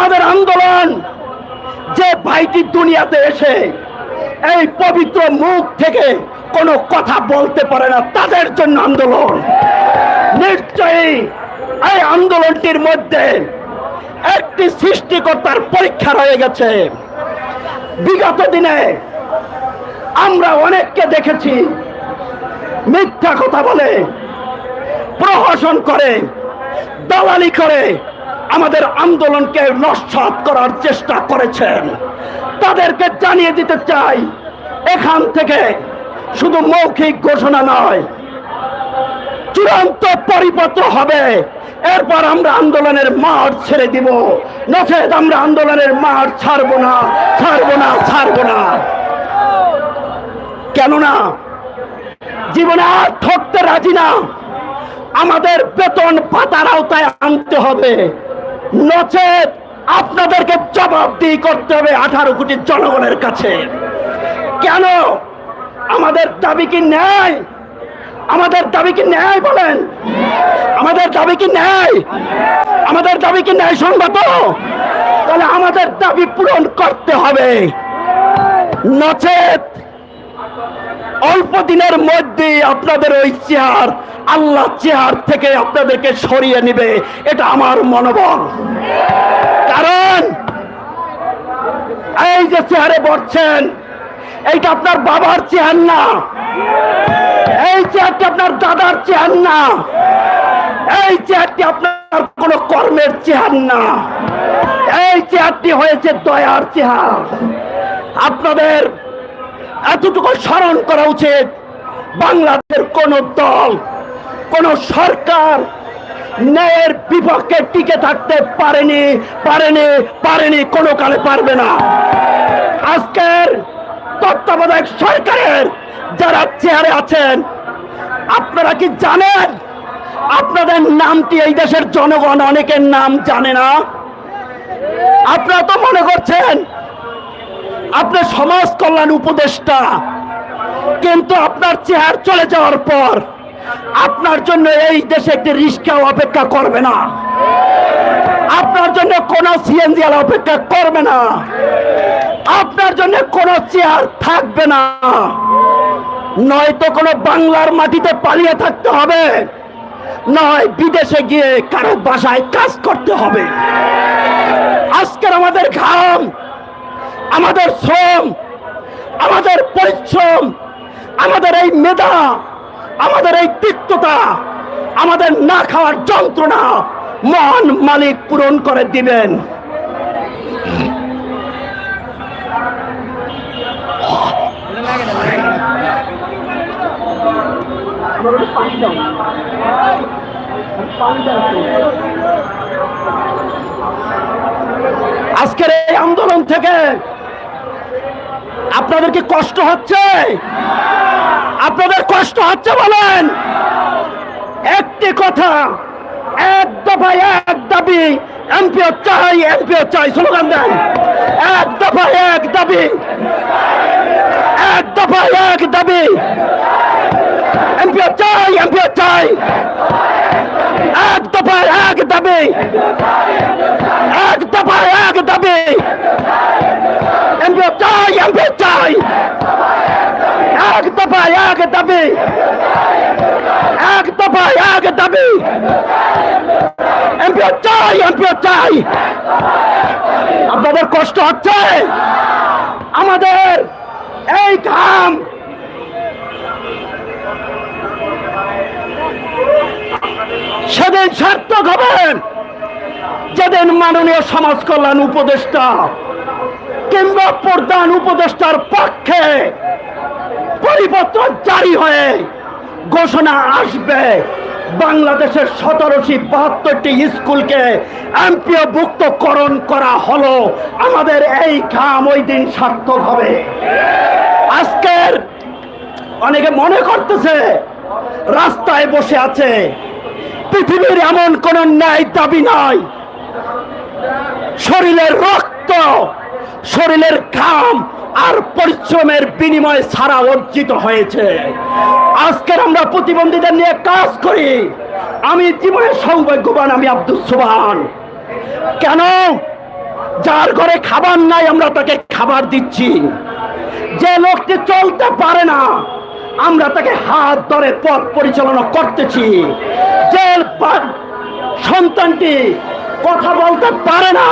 আমাদের আন্দোলন যে ভাইটি দুনিয়াতে এসে এই পবিত্র মুখ থেকে কোনো কথা বলতে পারে না, তাদের জন্য আন্দোলন। নিশ্চয়ই এই আন্দোলনটির মধ্যে একটি সৃষ্টিকর্তার পরীক্ষা রয়ে গেছে। বিগত দিনে আমরা অনেককে দেখেছি মিথ্যা কথা বলে, প্রহসন করে, দালালি করে আমাদের আন্দোলনকে নস্বাত করার চেষ্টা করেছেন। তাদেরকে জানিয়ে দিতে চাই, এখান থেকে শুধু মৌখিক ঘোষণা নয়, চূড়ান্ত পরিপত্র হবে। এরপর আমরা আন্দোলনের মাঠ ছেড়ে দিব। নচেত আমরা আন্দোলনের মাঠ ছাড়বো না ছাড়বো না ছাড়বো না। কেননা জীবনে আর ঠকতে রাজি না। আমাদের বেতন পাতার আওতায় আনতে হবে। নচেত আপনাদেরকে জবাবদিহি করতে হবে আঠারো কোটি জনগণের কাছে। কেন? আমাদের দাবি কি ন্যায়? আমাদের দাবি কি ন্যায় বলেন? আমাদের দাবি কি ন্যায়? আমাদের দাবি কি ন্যায় সংগত তাহলে আমাদের দাবি পূরণ করতে হবে। নচেত অল্প দিনের মধ্যে আপনাদের ওই চেয়ার আল্লাহ চেয়ার থেকে আপনাদেরকে সরিয়ে নিবে, এটা আমার মনোবল। কারণ এই যে চেহারে বসছেন, এইটা আপনার বাবার চেহার না। এই চেয়ারটি আপনার দাদার চেহার না। এই চেয়ারটি আপনার কোনো কর্মের চেহার না। এই চেয়ারটি হয়েছে দয়ার চেহার। আপনাদের এতটুকু স্মরণ করা উচিত বাংলাদেশের কোন দল, কোন সরকার ন্যায়ের বিপক্ষে টিকে থাকতে পারেনি পারেনি পারেনি, কোনো কালে পারবে না। আজকের তত্ত্বাবধায়ক সরকারের যারা চেয়ারে আছেন, আপনারা কি জানেন? আপনাদের নামটি এই দেশের জনগণ অনেকের নাম জানে না? আপনারা তো মনে করছেন, আপনার সমাজ কল্যাণ উপদেষ্টা কিন্তু আপনার চেয়ার চলে যাওয়ার পর আপনার জন্য এই দেশে একটি রিক্সাও অপেক্ষা করবে না। আপনার জন্য কোন সিএনজি অপেক্ষা করবে না। আপনার জন্য কোন চেয়ার থাকবে না। নয়তো কোনো বাংলার মাটিতে পালিয়ে থাকতে হবে। নয়, বিদেশে গিয়ে কারও বাসায় কাজ করতে হবে। আজকের আমাদের ঘাম, আমাদের শ্রম, আমাদের পরিশ্রম আমাদের এই মেধা, আমাদের এই তিক্ততা, আমাদের না খাওয়ার যন্ত্রণা মহান মালিক পূরণ করে দিবেন। আজকের এই আন্দোলন থেকে আপনাদের কি কষ্ট হচ্ছে? আপনাদের কষ্ট হচ্ছে বলেন। একটি কথা, এক দফায় এক দাবি এমপিও চাই এমপিও চাই, স্লোগান দেন। এক দফায় এক দাবি, এক দফায় এক দাবি। এমপিও চাই এমপিও চাই। এক দফায় এক দাবি, এক দফায় এক দাবি। চাই চাই এক চাই আপনাদের কষ্ট হচ্ছে। আমাদের এই ঘাম। সেদিন সার্থক হবেন। যেদিন মাননীয় সমাজ কল্যাণ উপদেষ্টা কিংবা প্রধান উপদেষ্টার পক্ষে পরিপত্র জারি হয়ে ঘোষণা আসবে। বাংলাদেশের সতেরোশি বাহাত্তরটি স্কুলকে ভুক্তকরণ করা হলো। আমাদের এই ঘাম ওই দিন সার্থক হবে। আজকের অনেকে মনে করতেছে, রাস্তায় বসে আছে। পৃথিবীর এমন কোন ন্যায় দাবি নাই। শরীরের রক্ত শরীরের ঘাম আর পরিশ্রমের বিনিময়ে ছাড়া অর্জিত হয়েছে। আজকের আমরা প্রতিবন্ধীদের নিয়ে কাজ করি। আমি জীবনের সৌভাগ্যবান, আমি আব্দুল সুবান কেন? যার ঘরে খাবার নাই, আমরা তাকে খাবার দিচ্ছি। যে লোকটি চলতে পারে না, আমরা তাকে হাত ধরে পথ পরিচালনা করতেছি। যে সন্তানটি কথা বলতে পারে না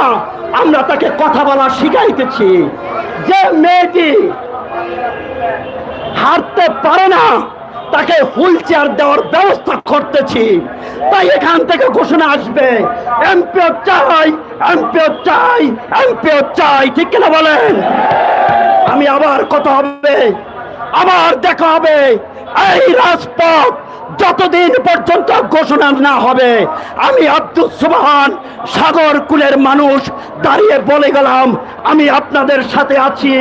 আমরা তাকে কথা বলা শিখাইতেছি যে মেয়েটি হারতে পারে না, তাকে হুইল চেয়ার দেওয়ার ব্যবস্থা করতেছি। তাই এখান থেকে ঘোষণা আসবে, এমপিও চাই এমপিও চাই এমপিও চাই, ঠিক কিনা বলেন? আমি আবার কথা হবে, আবার দেখা হবে, এই রাজপথ যতদিন পর্যন্ত ঘোষণা না হবে, আমি আব্দুল সুবহান সাগর কুলের মানুষ দাঁড়িয়ে বলে গেলাম, আমি আপনাদের সাথে আছি,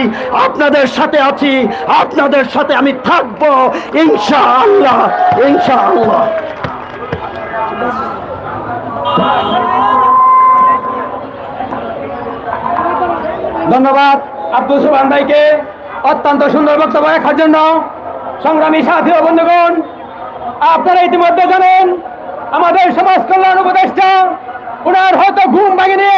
আপনাদের সাথে আছি, আপনাদের সাথে আমি থাকব, ইনশাআল্লাহ ইনশাআল্লাহ। ধন্যবাদ আব্দুল সুবান ভাইকে। অত্যন্ত সুন্দর বক্তব্য রাখার জন্য সংগ্রামী সাথী বন্ধুগণ আপনারা ইতিমধ্যে জানেন, আমাদের সমাজ কল্যাণ উপদেষ্টা, ওনার হয়তো ঘুম ভেঙে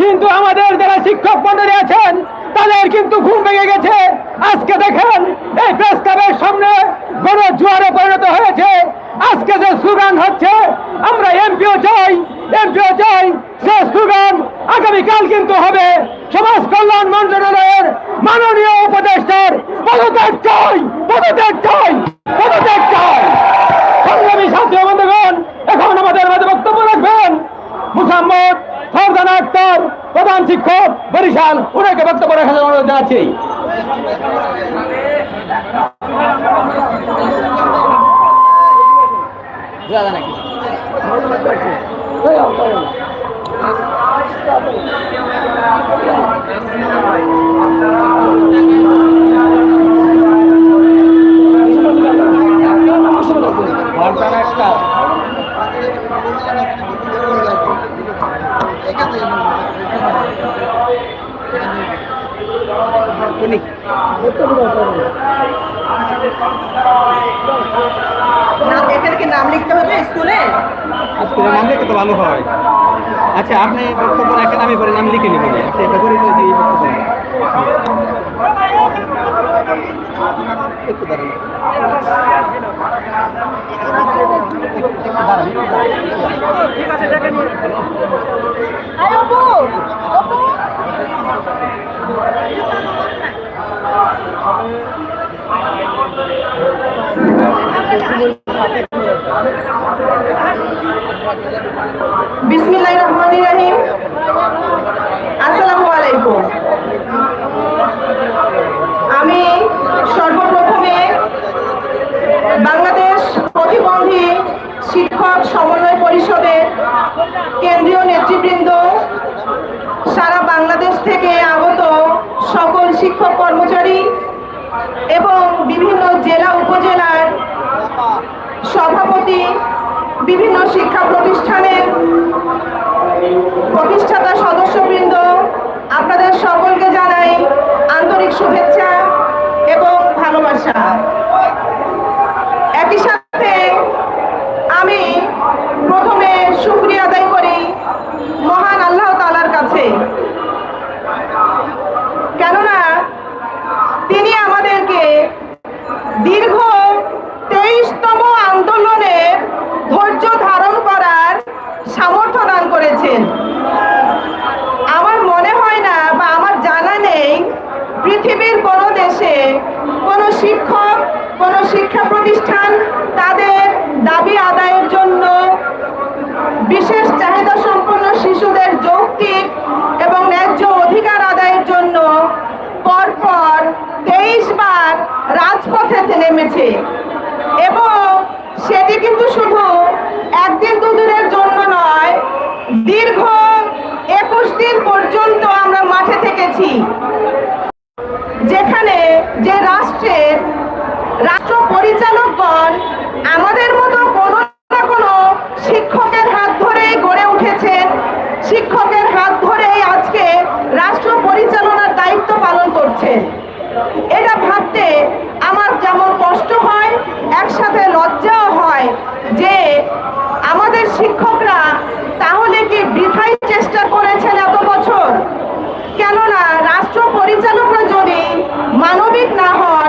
কিন্তু আমাদের যারা শিক্ষক মন্ডলী আছেন, তাদের কিন্তু ঘুম ভেঙে গেছে। আজকে দেখেন, এই প্রেস ক্লাবের সামনে গণ জোয়ারে পরিণত হয়েছে। আজকে যে স্লোগান হচ্ছে, আমরা এমপিও চাই এমপিও চাই, সে স্লোগান আগামীকাল কিন্তু হবে। সমাজ কল্যাণ মন্ত্রণালয়ের মাননীয় উপদেষ্টার পদত্যাগ চাই পদত্যাগ চাই, পদত্যাগ চাই সংগ্রামী ছাত্র বন্ধুগণ এখন আমাদের মাঝে বক্তব্য রাখবেন মুসাম্মদ ফরদানা আক্তার প্রধান শিক্ষক বরিশাল ওনাকে বক্তব্য রাখার জন্য অনুরোধ জানাচ্ছি নাম এখানে কি নাম লিখতে হবে স্কুলে? আজকে নাম লিখে তো ভালো হয়। আচ্ছা আপনি বক্তব্য রাখেন আমি পরে নাম লিখে নেবেন আপনি এটা করে বক্তব্য একটু দাঁড়ান। আয় অপু অপু। বিসমিল্লাহ রহমান রাহিম। আসসালামু আলাইকুম। আমি সর্বপ্রথমে বাংলাদেশ প্রতিবন্ধী শিক্ষক সমন্বয় পরিষদের কেন্দ্রীয় নেতৃবৃন্দ, সারা বাংলাদেশ থেকে আগত সকল শিক্ষক কর্মচারী এবং বিভিন্ন জেলা উপজেলার সভাপতি, বিভিন্ন শিক্ষা প্রতিষ্ঠানের প্রতিষ্ঠাতা সদস্যবৃন্দ, আপনাদের সকলকে জানাই আন্তরিক শুভেচ্ছা এবং ভালোবাসা একই সাথে আমি প্রথমে শুক্রিয়া আদায় করি মহান আল্লাহ তালার কাছে কেননা তিনি আমাদেরকে দীর্ঘ তেইশতম আন্দোলনের ধৈর্য ধারণ করার সামর্থ্য দান করেছেন আমার মনে হয় না বা আমার জানা নেই পৃথিবীর কোনো দেশে কোনো শিক্ষক কোনো শিক্ষা প্রতিষ্ঠান তাদের দাবি আদায়ের জন্য বিশেষ চাহিদা সম্পন্ন শিশুদের যৌক্তিক এবং ন্যায্য অধিকার আদায়ের জন্য পরপর তেইশ বার রাজপথে নেমেছে। এবং সেটি কিন্তু শুধু একদিন দুদিনের জন্য নয়, দীর্ঘ একুশ দিন পর্যন্ত আমরা মাঠে থেকেছি। পরিচালকগণ আমাদের মতো কোনো না কোনো শিক্ষকের হাত ধরেই গড়ে উঠেছেন। শিক্ষকের হাত ধরেই আজকে রাষ্ট্র পরিচালনার দায়িত্ব পালন করছেন। এটা ভাবতে আমার যেমন কষ্ট হয়, একসাথে লজ্জাও হয় যে আমাদের শিক্ষকরা তাহলে কি বৃথাই চেষ্টা করেছেন এত বছর? কেননা রাষ্ট্র পরিচালকরা যদি মানবিক না হয়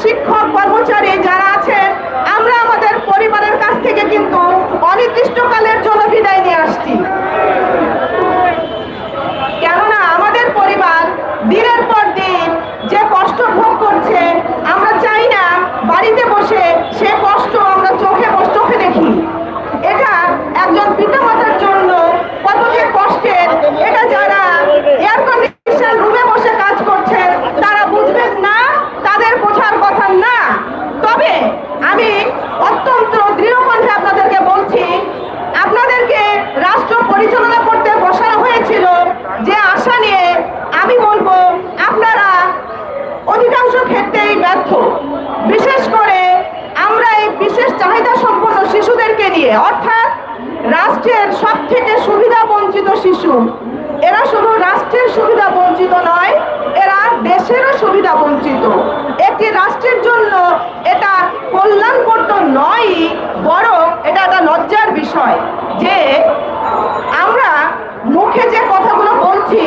শিক্ষক অর্থাৎ রাষ্ট্রের সব থেকে সুবিধা বঞ্চিত শিশু। এরা শুধু রাষ্ট্রের সুবিধা বঞ্চিত নয়, এরা দেশেরও সুবিধা বঞ্চিত। একটি রাষ্ট্রের জন্য এটা কল্যাণকর তো নয়ই, বরং এটা একটা লজ্জার বিষয় যে আমরা মুখে যে কথাগুলো বলছি,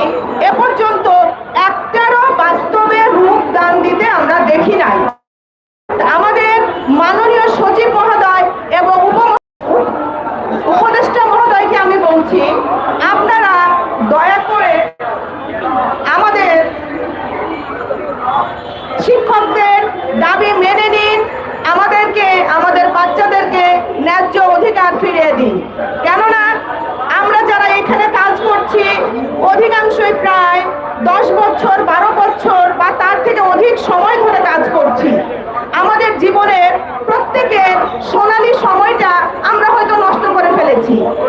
এ পর্যন্ত একটারও বাস্তবে রূপ দান দিতে আমরা দেখি নাই। আমাদের মাননীয় সচিব মহোদয় উপদেষ্টা মহোদয়কে আমি বলছি, আপনারা দয়া করে আমাদের শিক্ষকদের দাবি মেনে নিন, আমাদেরকে, আমাদের বাচ্চাদেরকে ন্যায্য অধিকার ফিরিয়ে দিন। কেননা, আমরা যারা এখানে কাজ করছি, অধিকাংশই প্রায় দশ বছর, বারো বছর বা তার থেকে অধিক সময় ধরে কাজ করছি। আমাদের জীবনের প্রত্যেকের সোনালি সময়টা আমরা হয়তো Yeah.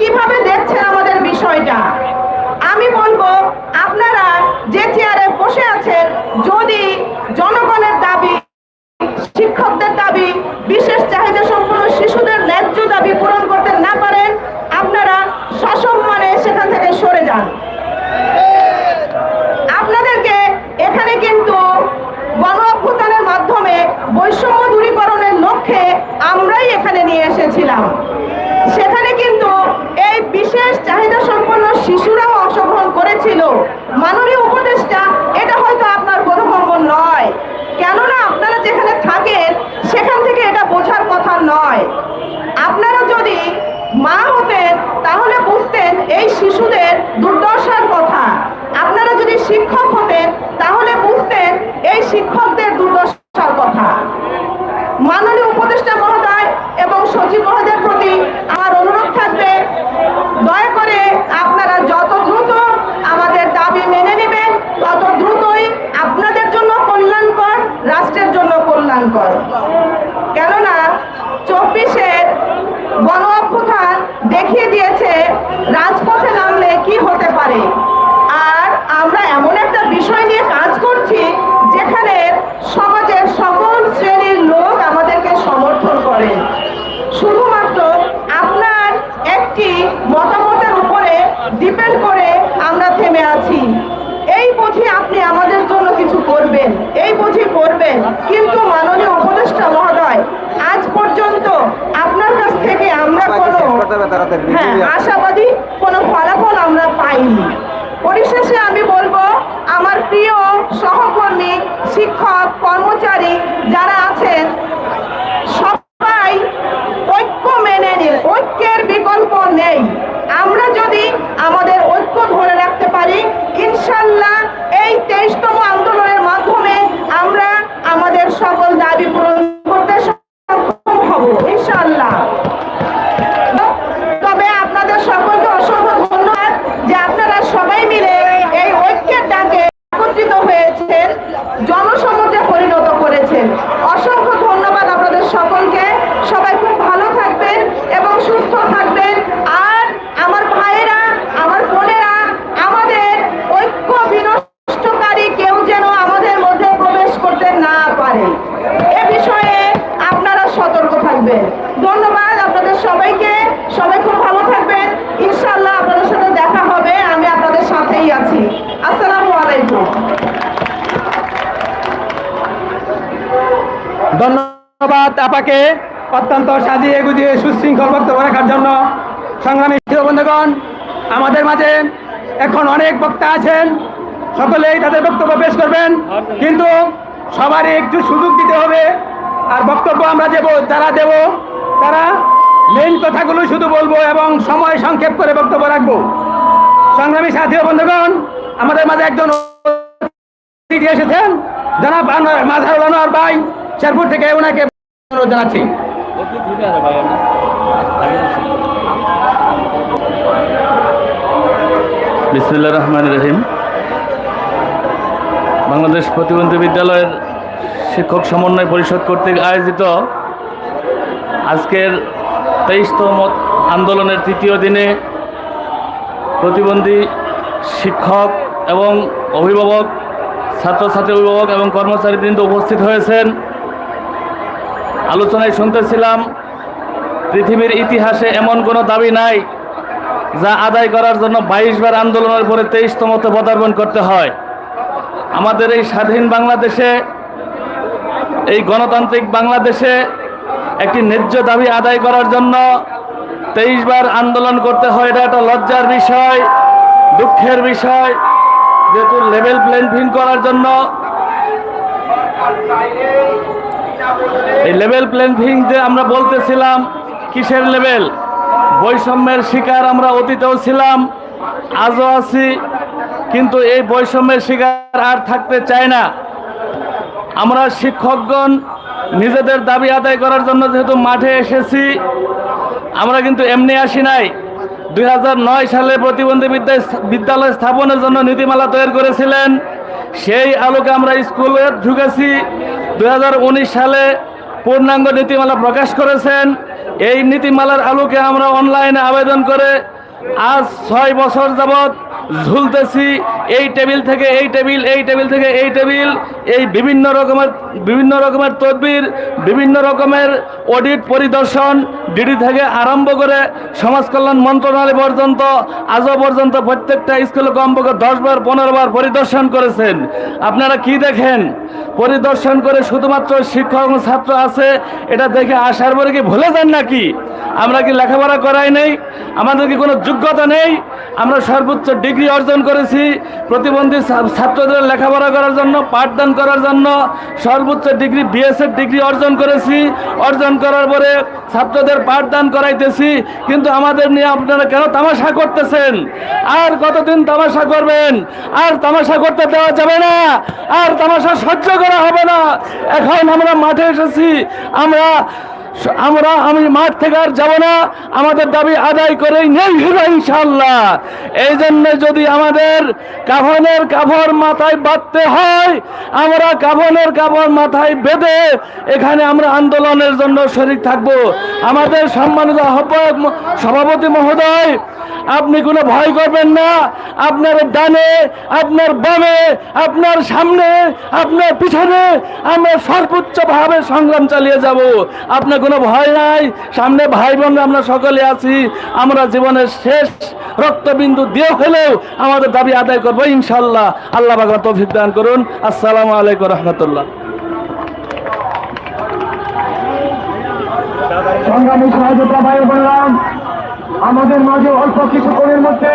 কীভাবে দেখছেন আমাদের বিষয়টা? আমি বলব, আপনারা যে চেয়ারে বসে আছেন, যদি জনগণের দাবি, শিক্ষকদের দাবি, বিশেষ চাহিদা সম্পন্ন শিশুদের ন্যায্য দাবি পূরণ করতে না পারেন, আপনারা সসম্মানে সেখান থেকে সরে যান। আপনাদেরকে এখানে কিন্তু গণ অভ্যুত্থানের মাধ্যমে বৈষম্য দূরীকরণের লক্ষ্যে আমরাই এখানে নিয়ে এসেছিলাম সেখানে কিন্তু এই বিশেষ চাহিদা সম্পন্ন শিশুরাও অংশগ্রহণ করেছিল। মাননীয় উপদেষ্টা, এটা হয়তো আপনার বোধগম্য নয়। কেননা আপনারা যেখানে থাকেন, সেখান থেকে এটা বোঝার কথা নয়। আপনারা যদি মা হতেন, তাহলে বুঝতেন এই শিশুদের দুর্দশার কথা। আপনারা যদি শিক্ষক হতেন, তাহলে বুঝতেন এই শিক্ষকদের দুর্দশার কথা মাননীয় উপদেষ্টা মহোদয় এবং সচিব মহোদয়ের প্রতি আমার অনুরোধ থাকবে দয়া করে আপনারা যত দ্রুত আমাদের দাবি মেনে নেবেন তত দ্রুতই আপনাদের জন্য কল্যাণকর রাষ্ট্রের জন্য কল্যাণকর কেননা চব্বিশের গণ অভ্যুত্থান দেখিয়ে দিয়েছে রাজপথে নামলে কি হতে পারে। আর আমরা এমন একটা বিষয় নিয়ে কাজ করছি যেখানে সমাজের সকল শ্রেণির লোক আমাদেরকে সমর্থন করে শুধুমাত্র আপনার একটি মতামতের উপরে ডিপেন্ড করে আমরা থেমে আছি। এই বুঝি আপনি আমাদের জন্য কিছু করবেন, এই বুঝি করবেন, কিন্তু মাননীয় উপদেষ্টা মহোদয় আজ পর্যন্ত আপনার কাছ থেকে আমরা কোনো হ্যাঁ আশাবাদী কোনো ফলাফল আমরা পাইনি। পরিশেষে আমি বলব আমার প্রিয় সহকর্মী শিক্ষক কর্মচারী যারা আছেন সবাই ঐক্য মেনে নিন ঐক্যের বিকল্প নেই আমরা যদি আমাদের ঐক্য ধরে রাখতে পারি ইনশাল্লাহ এই তেইশতম আন্দোলনের মাধ্যমে আমরা আমাদের সকল দাবি পূরণ করতে সক্ষম হব ইনশাল্লাহ তবে আপনাদের সকলকে অসংখ্য ধন্যবাদ যে আপনারা সবাই মিলে এই ঐক্যের ডাকে একত্রিত হয়েছেন জনসমুদ্রে পরিণত করেছেন অসংখ্য ধন্যবাদ আপনাদের সকলকে সবাই খুব ভালো থাকবেন এবং সুস্থ থাকবেন আর আমার ভাইয়েরা আমার বোনেরা আমাদের ঐক্য বিনষ্টকারী কেউ যেন আমাদের মধ্যে প্রবেশ করতে না পারে এ বিষয়ে আপনারা সতর্ক থাকবেন ধন্যবাদ আপনাদের সবাইকে সবাই খুব ভালো থাকবেন ইনশাআল্লাহ আপনাদের সাথে দেখা হবে আমি আপনাদের সাথেই আছি আসসালামু আলাইকুম ধন্যবাদ আপাকে অত্যন্ত সাজিয়ে গুজিয়ে সুশৃঙ্খল বক্তব্য রাখার জন্য। সংগ্রামী বন্ধুগণ, আমাদের মাঝে এখন অনেক বক্তা আছেন। সকলেই তাদের বক্তব্য পেশ করবেন। কিন্তু সবারই একটু সুযোগ দিতে হবে। আর বক্তব্য আমরা দেব, যারা দেব, তারা মেইন কথাগুলো শুধু বলব এবং সময় সংক্ষেপ করে বক্তব্য রাখব। সংগ্রামী সাথী বন্ধুগণ, আমাদের মাঝে একজন এসেছেন। জনাব আনোয়ার ভাই। শেরপুর থেকে ওনাকে অনুরোধ জানাচ্ছি। বিসমুল্লাহ রহমান রহিম। বাংলাদেশ প্রতিবন্ধী বিদ্যালয়ের শিক্ষক সমন্বয় পরিষদ কর্তৃক আয়োজিত আজকের তেইশতম আন্দোলনের তৃতীয় দিনে প্রতিবন্ধী শিক্ষক এবং অভিভাবক, ছাত্রছাত্রী অভিভাবক এবং কর্মচারীবৃন্দ উপস্থিত হয়েছেন। আলোচনায় শুনতেছিলাম, পৃথিবীর ইতিহাসে এমন কোনো দাবি নাই যা আদায় করার জন্য বাইশ বার আন্দোলনের পরে তেইশতমতে পদার্পণ করতে হয়। আমাদের এই স্বাধীন বাংলাদেশে, এই গণতান্ত্রিক বাংলাদেশে একটি ন্যায্য দাবি আদায় করার জন্য তেইশ বার আন্দোলন করতে হয়, এটা একটা লজ্জার বিষয়, দুঃখের বিষয়, যেহেতু লেভেল প্লেন ফিল্ড করার জন্য এই লেভেল প্লেন ফিল্ড যে আমরা বলতেছিলাম, কিসের লেভেল বৈষম্যের শিকার আমরা অতীতেও ছিলাম, আজও আছি, কিন্তু এই বৈষম্যের শিকার আর থাকতে চায় না। আমরা শিক্ষকগণ নিজেদের দাবি আদায় করার জন্য যেহেতু মাঠে এসেছি, আমরা কিন্তু এমনি আসি নাই। দুই হাজার নয় সালে প্রতিবন্ধী বিদ্যা- বিদ্যালয় স্থাপনের জন্য নীতিমালা তৈরি করেছিলেন। সেই আলোকে আমরা স্কুলে ঢুকেছি। দু হাজার উনিশ সালে পূর্ণাঙ্গ নীতিমালা প্রকাশ করেছেন। এই নীতিমালার আলোকে আমরা অনলাইনে আবেদন করে আজ ছয় বছর যাবৎ ঝুলতেছি, এই টেবিল থেকে এই টেবিল এই টেবিল থেকে এই টেবিল, এই বিভিন্ন রকমের বিভিন্ন রকমের তদবির, বিভিন্ন রকমের অডিট পরিদর্শন, ডিডি থেকে আরম্ভ করে সমাজ কল্যাণ মন্ত্রণালয় পর্যন্ত, আজও পর্যন্ত প্রত্যেকটা স্কুলে কমপক্ষে দশ বার, পনেরো বার পরিদর্শন করেছেন। আপনারা কি দেখেন? পরিদর্শন করে শুধুমাত্র শিক্ষক ছাত্র আছে, এটা দেখে আসার পরে কি ভুলে যান নাকি? আমরা কি লেখাপড়া করাই নেই? আমাদের কি কোনো যোগ্যতা নেই? আমরা সর্বোচ্চ ডিগ্রি অর্জন করেছি, প্রতিবন্ধী ছাত্রদের লেখাপড়া করার জন্য, পাঠদান করার জন্য, সর্বোচ্চ ডিগ্রি বিএসএফ ডিগ্রি অর্জন করেছি। অর্জন করার পরে ছাত্রদের পাঠদান করাইতেছি, কিন্তু আমাদের নিয়ে আপনারা কেন তামাশা করতেছেন? আর কতদিন তামাশা করবেন? আর তামাশা করতে দেওয়া যাবে না, আর তামাশা সহ্য করা হবে না। এখন আমরা মাঠে এসেছি, আমরা আমরা, আমি মাঠ থেকে আর যাব না। আমাদের দাবি আদায় করেই নেই ইনশাল্লাহ এই জন্য যদি আমাদের কাফনের কাপড় মাথায় বাঁধতে হয়, আমরা কাফনের কাপড় মাথায় বেঁধে এখানে আমরা আন্দোলনের জন্য শরিক থাকব। আমাদের সম্মানিত আহ্বায়ক সভাপতি মহোদয়, আপনি কোনো ভয় করবেন না। আপনার ডানে, আপনার বামে, আপনার সামনে, আপনার পিছনে আমরা সর্বোচ্চভাবে সংগ্রাম চালিয়ে যাব। আপনার কোনো ভয় নাই। সামনে ভাই বোন, আমরা সকলে আছি। আমরা জীবনের শেষ রক্তবিন্দু দিয়ে হলেও আমাদের দাবি আদায় করব ইনশাল্লাহ। আল্লাহ বাবা তৌফিক দান করুন। আসসালামু আলাইকুম রহমতুল্লাহ। সংগ্রামী সহযোগিতা ভাই বললাম আমাদের মাঝে অল্প কিছুক্ষণের মধ্যে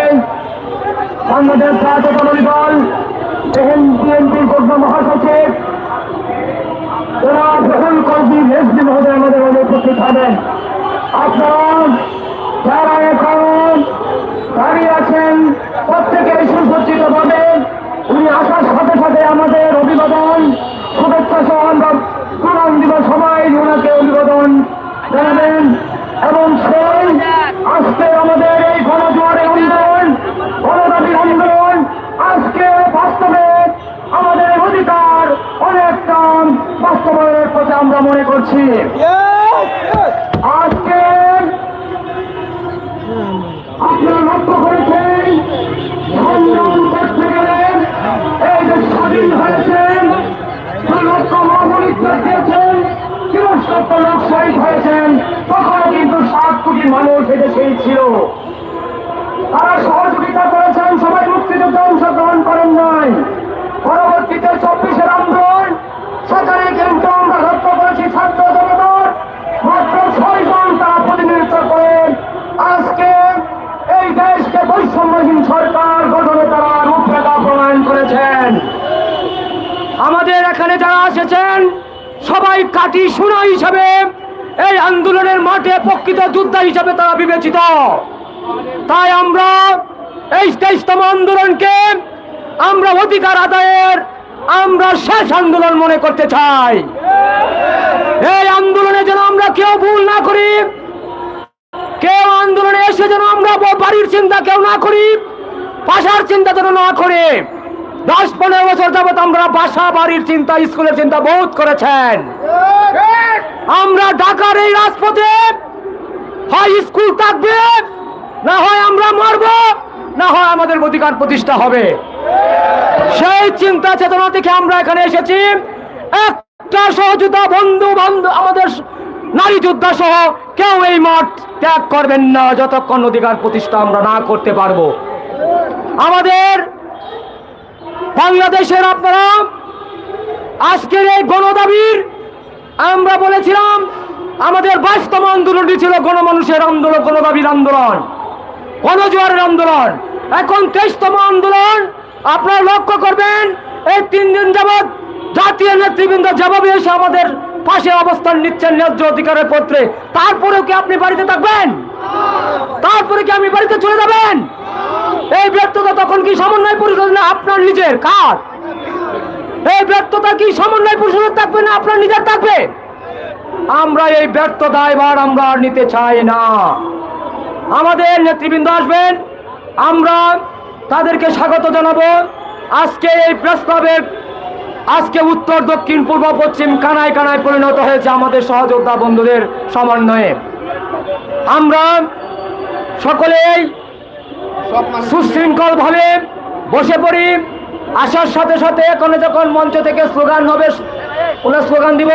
বাংলাদেশ জাতীয়তাবাদী দল এন বিএনপির যুগ্ম মহাসচিব জনাব রহুল কলবি রেসডি মহোদয় আমাদের মাঝে উপস্থিত হবেন আপনারা যারা এখন দাঁড়িয়ে আছেন প্রত্যেকেই সুসজ্জিত ভাবে উনি আসার সাথে সাথে আমাদের অভিবাদন, শুভেচ্ছা সহ আমরা প্রণাম দিব সবাই, ওনাকে অভিবাদন জানাবেন। এবং সেই আজকে আমাদের এই গণজোয়ারের আমরা মনে করছি। আজকে আপনারা লক্ষ্য করেছেন হয়েছেন শহীদ হয়েছেন, তখন কিন্তু তারা সহযোগিতা করেছেন, সবাই মুক্তিযুদ্ধে অংশগ্রহণ করেন নাই পরবর্তীতে চব্বিশের আন্দোলন সেখানে কিন্তু আমরা লক্ষ্য করেছি ছাত্র জনতার এসেছেন, সবাই কাটি সোনা হিসাবে এই আন্দোলনের মাঠে প্রকৃত যোদ্ধা হিসাবে তারা বিবেচিত। তাই আমরা এই তেইশতম আন্দোলনকে আমরা অধিকার আদায়ের, আমরা শেষ আন্দোলন মনে করতে চাই। এই আন্দোলনে যেন আমরা কেউ ভুল না করি, কেউ আন্দোলনে এসে যেন আমরা বাড়ির চিন্তা কেউ না করি পাশার চিন্তা যেন না করে। দশ পনেরো বছর যাবত আমরা বাসা বাড়ির চিন্তা, স্কুলের চিন্তা বহুত করেছেন। আমরা ঢাকার এই রাজপথে হয় স্কুল থাকবে, না হয় আমরা মরব, না হয় আমাদের অধিকার প্রতিষ্ঠা হবে। সেই চিন্তা চেতনা থেকে আমরা এখানে এসেছি। একটা সহযোদ্ধা, বন্ধু বান্ধব, আমাদের নারী যোদ্ধা সহ কেউ এই মাঠ ত্যাগ করবেন না, যতক্ষণ অধিকার প্রতিষ্ঠা আমরা না করতে পারব। আমাদের বাংলাদেশের আপনারা, আজকের এই গণদাবির আমরা বলেছিলাম, আমাদের বাইশতম আন্দোলনটি ছিল গণমানুষের আন্দোলন, গণদাবির আন্দোলন, গণজোয়ারের আন্দোলন। এখন তেইশতম আন্দোলন, আপনারা লক্ষ্য করবেন, এই তিন দিন যাবৎ জাতীয় নেতৃবৃন্দ যেভাবে এসে আমাদের পাশে অবস্থান নিচ্ছেন ন্যায্য অধিকারের পত্রে, তারপরেও কি আপনি বাড়িতে থাকবেন? তারপরে কি আমি বাড়িতে চলে যাবেন? এই ব্যর্থতা তখন কি সমন্বয় পরিষদ না আপনার নিজের? কার? এই ব্যর্থতা কি সমন্বয় পরিষদের থাকবে না আপনার নিজের থাকবে? আমরা এই ব্যর্থতা এবার আমরা আর নিতে চাই না। আমাদের নেতৃবৃন্দ আসবেন, আমরা তাদেরকে স্বাগত জানাব। আজকে এই প্রেস ক্লাবের আজকে উত্তর, দক্ষিণ, পূর্ব, পশ্চিম কানায় কানায় পরিণত হয়েছে আমাদের সহযোদ্ধা বন্ধুদের সমন্বয়ে। আমরা সকলেই সুশৃঙ্খল ভাবে বসে পড়ি, আসার সাথে সাথে এখানে যখন মঞ্চ থেকে স্লোগান হবে, ওনার স্লোগান দিব।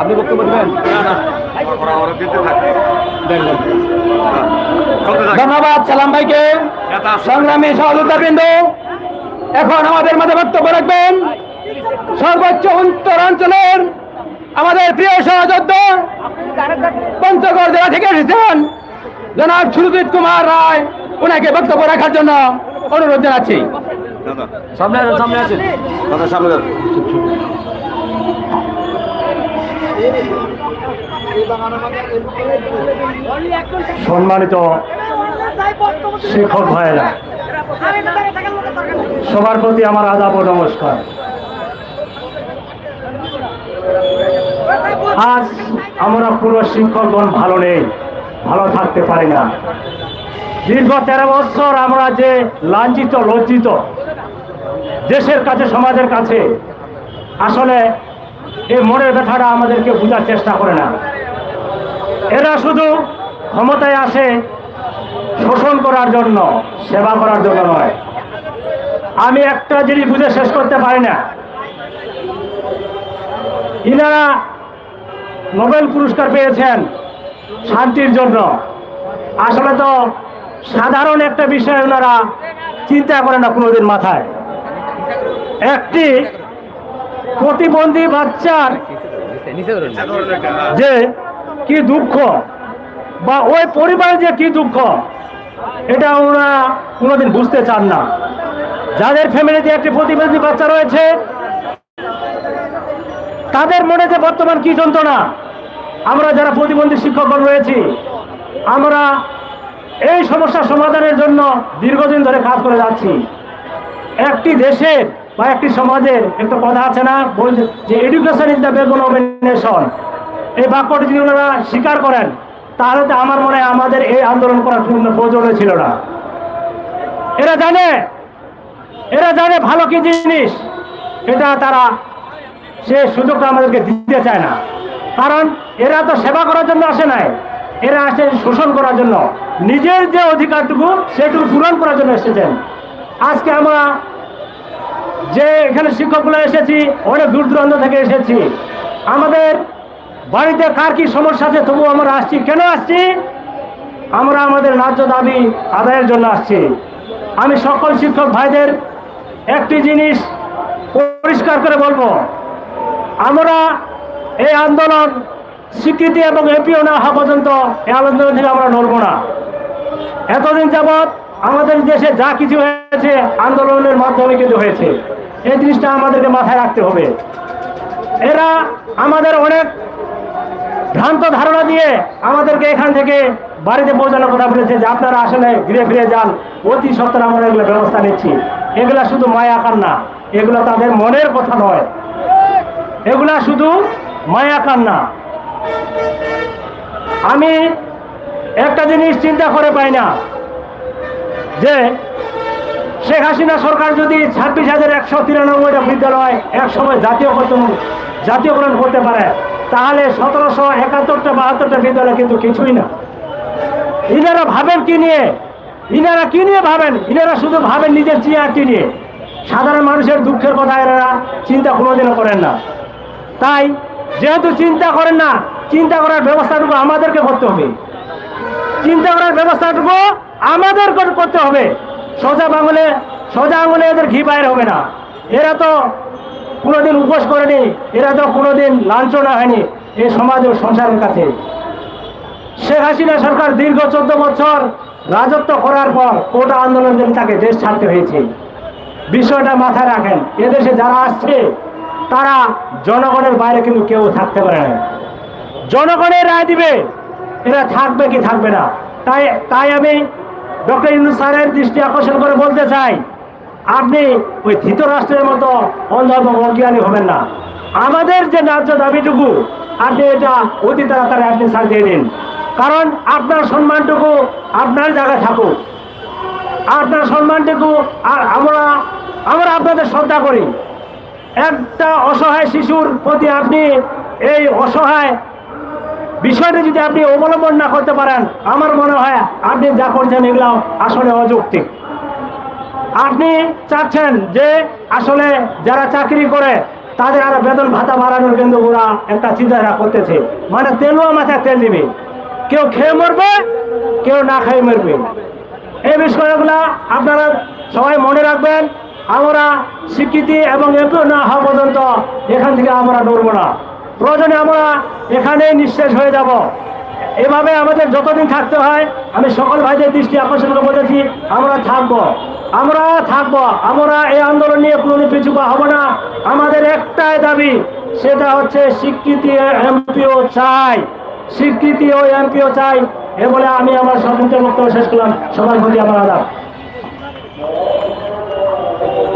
আপনি বক্তব্য দিবেন? ধন্যবাদ, সালাম ভাইকে। সংগ্রামী সহযোদ্ধা বৃন্দ এখন আমাদের মাঝে বক্তব্য রাখবেন। সর্বোচ্চ উত্তরাঞ্চলের আমাদের প্রিয় সহযোদ্ধা, পঞ্চগড় জেলা থেকে এসেছেন। জনাব সুরজিৎ কুমার রায় ওনাকে বক্তব্য রাখার জন্য অনুরোধ জানাচ্ছি। সামনে সামনে আছেন সম্মানিত শিক্ষক ভাইয়েরা সবার প্রতি আমার আদাব নমস্কার। আজ আমরা পুরো শিক্ষকগণ ভালো নেই। ভালো থাকতে পারি না। দীর্ঘ তেরো বছর আমরা যে লাঞ্ছিত, লজ্জিত, দেশের কাছে, সমাজের কাছে, আসলে এই মনের ব্যথাটা আমাদেরকে বোঝার চেষ্টা করে না। এরা শুধু ক্ষমতায় আসে শোষণ করার জন্য, সেবা করার জন্য নয়। আমি একটা জিনিস বুঝে শেষ করতে পারি না। ইনারা নোবেল পুরস্কার পেয়েছেন। শান্তির জন্য। আসলে তো সাধারণ একটা বিষয় ওনারা চিন্তা করে না কোনোদিন মাথায়। একটি প্রতিবন্ধী বাচ্চার যে কি দুঃখ বা ওই পরিবারের যে কি দুঃখ, এটা ওরা কোনোদিন বুঝতে চান না। যাদের ফ্যামিলিতে একটি প্রতিবন্ধী বাচ্চা রয়েছে, তাদের মনে যে বর্তমান কি যন্ত্রণা আমরা যারা প্রতিবন্ধী শিক্ষকগণ রয়েছি, আমরা এই সমস্যা সমাধানের জন্য দীর্ঘদিন ধরে কাজ করে যাচ্ছি। একটি দেশের বা একটি সমাজের একটা কথা আছে না যে education is the backbone of nation এই বাক্যটি যদি ওনারা স্বীকার করেন, তাহলে তো আমার মনে হয় আমাদের এই আন্দোলন করার পূর্ণ প্রয়োজন ছিল না। এরা জানে এরা জানে ভালো কি জিনিস, এটা তারা সে সুযোগটা আমাদেরকে দিতে চায় না। কারণ এরা তো সেবা করার জন্য আসে নাই। এরা আসে শোষণ করার জন্য। নিজের যে অধিকারটুকু, সেটুকু পূরণ করার জন্য এসেছেন। আজকে আমরা যে এখানে শিক্ষকগুলো এসেছি, অনেক দূর দূরান্ত থেকে এসেছি। আমাদের বাড়িতে কার কি সমস্যা আছে তবু আমরা আসছি। কেন আসছি? আমরা আমাদের ন্যায্য দাবি আদায়ের জন্য আসছি। আমি সকল শিক্ষক ভাইদের একটি জিনিস পরিষ্কার করে বলব। আমরা এই আন্দোলন স্বীকৃতি এবং এপিও না হওয়া পর্যন্ত এই আন্দোলন থেকে আমরা নড়বো না। এতদিন যাবৎ আমাদের দেশে যা কিছু হয়েছে, আন্দোলনের মাধ্যমে কিন্তু হয়েছে। এই জিনিসটা আমাদেরকে মাথায় রাখতে হবে। এরা আমাদের অনেক ভ্রান্ত ধারণা দিয়ে আমাদেরকে এখান থেকে বাড়িতে পৌঁছানোর কথা বলেছে যে আপনারা আসলে ঘিরে ফিরে যান। অতি সত্তর আমরা এগুলো ব্যবস্থা নিচ্ছি। এগুলা শুধু মায়াকার না, এগুলো তাদের মনের কথা নয়। এগুলা শুধু মায়াকার কান্না। আমি একটা জিনিস চিন্তা করে পাই না, যে শেখ হাসিনা সরকার যদি ছাব্বিশ হাজার একশো তিরানব্বইটা বিদ্যালয় এক সময় জাতীয়করণ জাতীয়করণ করতে পারে, তাহলে সতেরোশো একাত্তরটা বাহাত্তরটা বিদ্যালয় কিন্তু কিছুই না। ইনারা ভাবেন কি নিয়ে? ইনারা কি নিয়ে ভাবেন? ইনারা শুধু ভাবেন নিজের চেয়ারটি নিয়ে? সাধারণ মানুষের দুঃখের কথা এনারা চিন্তা কোনোদিনও করেন না। তাই যেহেতু চিন্তা করেন না, চিন্তা করার ব্যবস্থাটুকু আমাদেরকে করতে হবে। চিন্তা করার ব্যবস্থাটুকু আমাদের কর- করতে হবে। সোজা বাঙলে সোজা আঙুলে এদের ঘি বাইর হবে না। এরা তো কোনোদিন উপোস করেনি, এরা তো কোনোদিন লাঞ্ছনা হয়নি এই সমাজ ও সংসারের কাছে। শেখ হাসিনা সরকার দীর্ঘ চোদ্দ বছর রাজত্ব করার পর কোটা আন্দোলন তাকে দেশ ছাড়তে হয়েছে। বিষয়টা মাথায় রাখেন। এদেশে যারা আসছে তারা জনগণের বাইরে কিন্তু কেউ থাকতে পারে না। জনগণের রায় দিবে, এরা থাকবে কি থাকবে না। তাই তাই আমি ডক্টর ইন্দু স্যারের দৃষ্টি আকর্ষণ করে বলতে চাই, আপনি ওই ধৃতরাষ্ট্রের মতো অন্ধ এবং অজ্ঞানী হবেন না। আমাদের যে ন্যায্য দাবিটুকু, আপনি এটা অতি তাড়াতাড়ি আপনি ছাড় দিয়ে দিন। কারণ আপনার সম্মানটুকু আপনার জায়গায় থাকুক। আপনার সম্মানটুকু আর আমরা আমরা আপনাদের শ্রদ্ধা করি। একটা অসহায় শিশুর প্রতি আপনি এই অসহায় বিষয়টা যদি আপনি অবলম্বন না করতে পারেন, আমার মনে হয় আপনি যা করছেন এগুলো আসলে অযৌক্তিক। আপনি চাচ্ছেন যে আসলে যারা চাকরি করে, তাদের আরও বেতন ভাতা বাড়ানোর কিন্তু ওরা একটা চিন্তাধারা করতেছে। মানে তেলও মাথায় তেল দিবে। কেউ খেয়ে মরবে, কেউ না খেয়ে মরবে। এই বিষয়গুলো আপনারা সবাই মনে রাখবেন। আমরা স্বীকৃতি এবং একটু না হওয়া পর্যন্ত এখান থেকে আমরা নড়বো না। প্রয়োজনে আমরা এখানেই নিঃশেষ হয়ে যাব। এভাবে আমাদের যতদিন থাকতে হয়, আমি সকল ভাইদের দৃষ্টি আকর্ষণ করে বলেছি আমরা থাকব। আমরা থাকব। আমরা এই আন্দোলন নিয়ে কোনো পিছু হব না। আমাদের একটাই দাবি, সেটা হচ্ছে স্বীকৃতি এমপিও চাই। স্বীকৃতি ও এমপিও চাই এ বলে আমি আমার স্বতন্ত্র বক্তব্য শেষ করলাম। সবার প্রতি আমার আদাব।